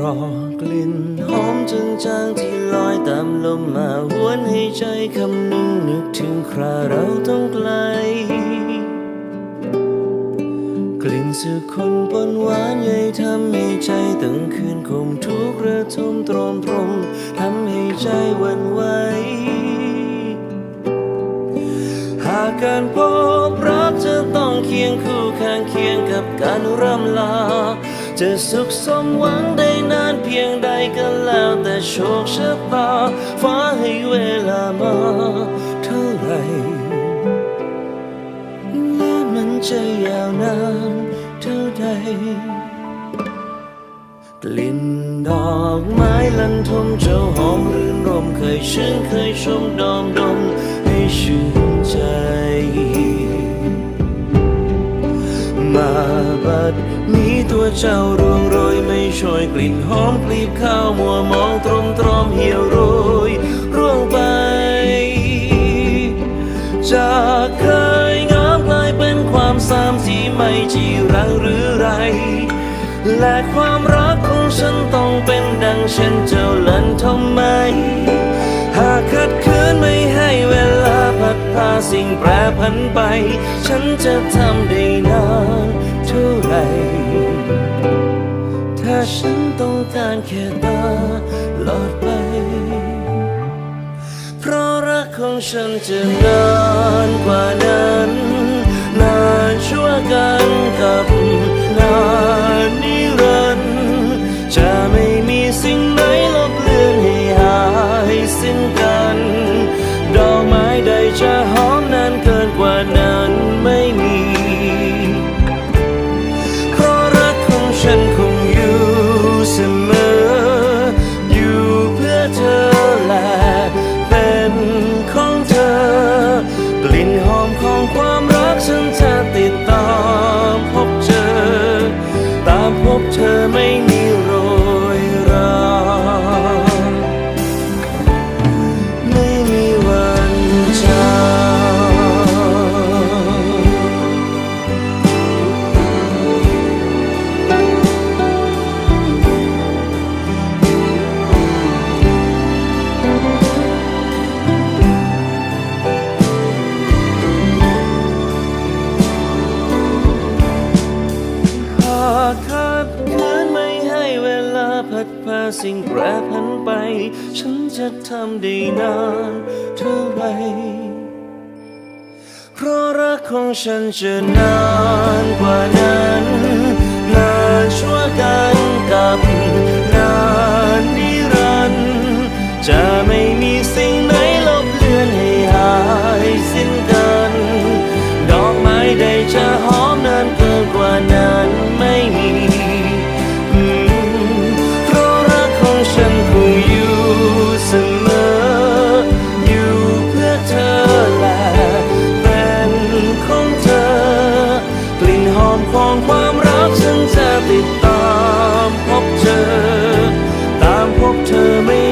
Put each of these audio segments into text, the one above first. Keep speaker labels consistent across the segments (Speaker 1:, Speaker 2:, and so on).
Speaker 1: ราะกลิ่นหอมจางๆที่ลอยตามลมมาหวนให้ใจคำนึงนึกถึงคราเราต้องไกล กลิ่นสุคนปนหวานใหญ่ทำให้ใจตั้งคืนคงทุกข์ระทมตรมตรมทำให้ใจวันไหวหากการพบรักจะต้องเคียงคู่ข้างเคียงกับการร่ำลาจะสุขสมหวังได้ นานเพียงใดก็แล้วแต่โชคชะตาฟ้าให้เวลามาเท่าไหร่และมันจะยาวนานเท่าใดกลิ่นดอกไม้ลันทมเจ้าหอมรื่นรมเคยชื่นเคยชมดอมดม บัดนี้ตัวเจ้าร่วงโรยไม่ช่วยกลิ่นหอมกลีบข้าวมัวมองตรมตรอมเหี่ยวโรยร่วงไปจากเคยงามกลายเป็นความสามที่ไม่จีรังหรือไร และความรักของฉันต้องเป็นดังเช่นเจ้าลันทำไม หากขัดขืนไม่ให้เวลาพัดพาสิ่งแปรผันไป ฉันจะทำได้นาน เท่าไร ถ้าฉันต้องการแค่ตาหลอดไป เพราะรักของฉันจะนานกว่านั้น นานชั่วกันกับนานนิรันดร์จะไม่มีสิ่งไหนลบเลือนให้หายสิ้นกัน ฉัน ดพาสิ่งแปรผันไป ฉันจะทำได้นานเท่าไร เพราะรักของฉันจะนานกว่านั้น ของความรักฉันจะติดตามพบเจอ ตามพบเธอไม่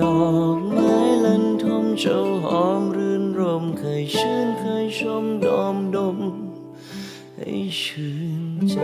Speaker 1: ดอกไม้ลันทมเจ้าหอมรื่นรมเคยชื่นเคยชมดอมดม ให้ชื่นใจ